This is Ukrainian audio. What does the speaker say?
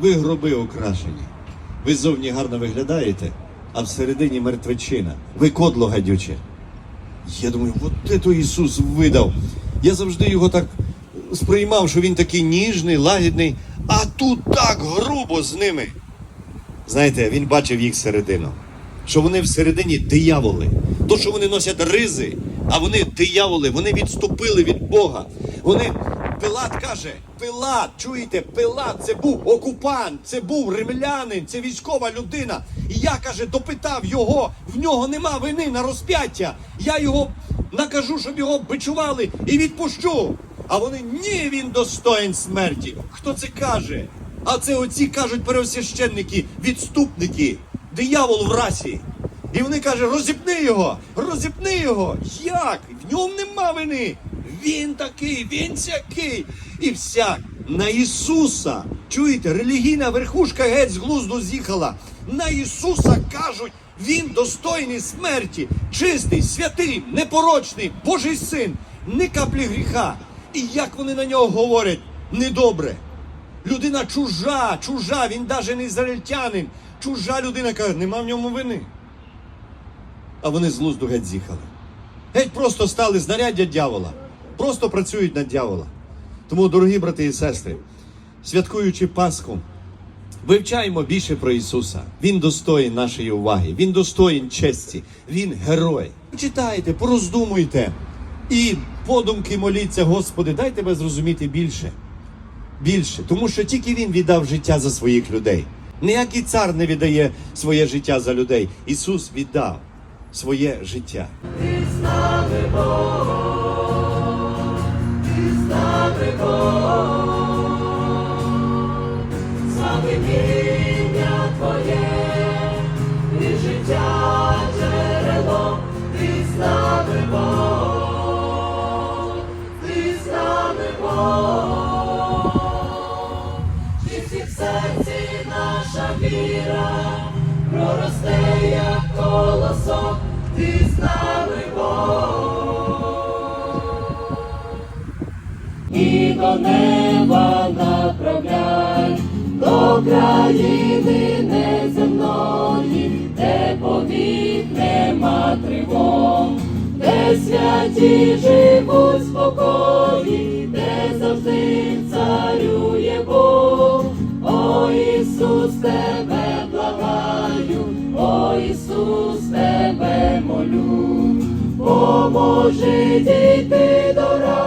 ви гроби украшені. Ви зовні гарно виглядаєте, а всередині мертвечина. Ви кодло гадюче. Я думаю, от це Ісус видав. Я завжди його так сприймав, що він такий ніжний, лагідний, а тут так грубо з ними. Знаєте, він бачив їх середину. Що вони всередині дияволи. То, що вони носять ризи, а вони дияволи, вони відступили від Бога. Вони. Пилат каже, Пилат, чуєте, Пилат це був окупант, це був римлянин, це військова людина. І я каже, допитав його, в нього нема вини на розп'яття. Я його накажу, щоб його бичували і відпущу. А вони ні, він достоїн смерті. Хто це каже? А це оці кажуть первосвященники, відступники, диявол в расі. І вони кажуть, розіпни його, розіпни його. Як? В ньому нема вини. Він такий, він сякий. І вся на Ісуса. Чуєте, релігійна верхушка геть з глузду з'їхала. На Ісуса кажуть, він достойний смерті, чистий, святий, непорочний, Божий син, ні каплі гріха. І як вони на нього говорять, недобре. Людина чужа, чужа, він навіть не ізраїльтянин. Чужа людина каже, нема в ньому вини. А вони з глузду геть з'їхали. Геть просто стали знаряддя дьявола. Просто працюють на дьявола. Тому, дорогі брати і сестри, святкуючи Пасху, вивчаємо більше про Ісуса. Він достоїн нашої уваги, Він достоїн честі, Він герой. Читайте, пороздумуйте і подумки моліться, Господи, дай тебе зрозуміти більше. Більше, тому що тільки він віддав життя за своїх людей. Ніякий цар не віддає своє життя за людей. Ісус віддав своє життя. Славиміння серці наша віра, проросте, як колосок, ти з нами Бог. і до неба направляй, до країни неземної, де повік нема тривог, де святі живуть Ісус, тебе благаю, о Ісус, тебе молю, поможи дійти до раю.